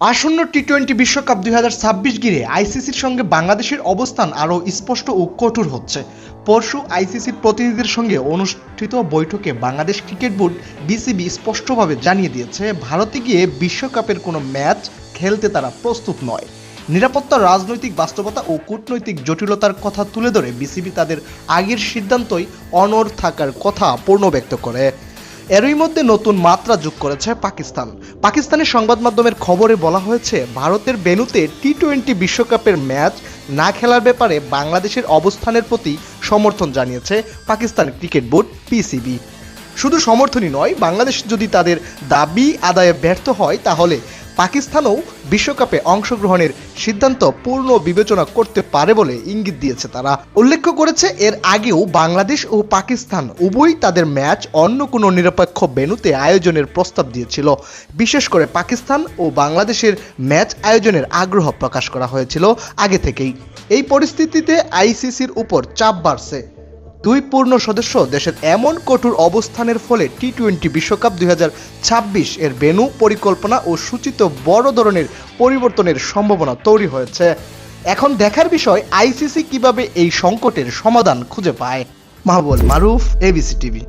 আসন্ন T twenty বিশ্বকাপ দুই হাজার ছাব্বিশ ঘিরে আইসিসির সঙ্গে বাংলাদেশের অবস্থান আরও স্পষ্ট ও কঠোর হচ্ছে। পরশু আইসিসির প্রতিনিধিদের সঙ্গে অনুষ্ঠিত বৈঠকে বাংলাদেশ ক্রিকেট বোর্ড বিসিবি স্পষ্টভাবে জানিয়ে দিয়েছে, ভারতে গিয়ে বিশ্বকাপের কোনো ম্যাচ খেলতে তারা প্রস্তুত নয়। নিরাপত্তা, রাজনৈতিক বাস্তবতা ও কূটনৈতিক জটিলতার কথা তুলে ধরে বিসিবি তাদের আগের সিদ্ধান্তই অনড় থাকার কথা পূর্ণ ব্যক্ত করে। এরই মধ্যে নতুন মাত্রা যোগ করেছে পাকিস্তান। পাকিস্তানের সংবাদ মাধ্যমের খবরে বলা হয়েছে, ভারতের বেনুতে টি টোয়েন্টি বিশ্বকাপের ম্যাচ না খেলার ব্যাপারে বাংলাদেশের অবস্থানের প্রতি সমর্থন জানিয়েছে পাকিস্তান ক্রিকেট বোর্ড পিসিবি। শুধু সমর্থনই নয়, বাংলাদেশ যদি তাদের দাবি আদায়ে ব্যর্থ হয়, তাহলে পাকিস্তানও বিশ্বকাপে অংশগ্রহণের সিদ্ধান্ত পূর্ণ বিবেচনা করতে পারে বলে ইঙ্গিত দিয়েছে তারা। উল্লেখ করেছে, এর আগেও বাংলাদেশ ও পাকিস্তান উভয়ই তাদের ম্যাচ অন্য কোনো নিরপেক্ষ বেনুতে আয়োজনের প্রস্তাব দিয়েছিল। বিশেষ করে পাকিস্তান ও বাংলাদেশের ম্যাচ আয়োজনের আগ্রহ প্রকাশ করা হয়েছিল আগে থেকেই। এই পরিস্থিতিতে আইসিসির উপর চাপ বাড়ছে। দুই পূর্ণ সদস্য দেশের এমন কঠোর অবস্থানের ফলে টি টোয়েন্টি বিশ্বকাপ দুই হাজার ছাব্বিশ এর বেনু পরিকল্পনা ও সূচিত বড় ধরনের পরিবর্তনের সম্ভাবনা তৈরি হয়েছে। এখন দেখার বিষয় আইসিসি কীভাবে এই সংকটের সমাধান খুঁজে পায়। মাহবুল মারুফ এবিসি টিভি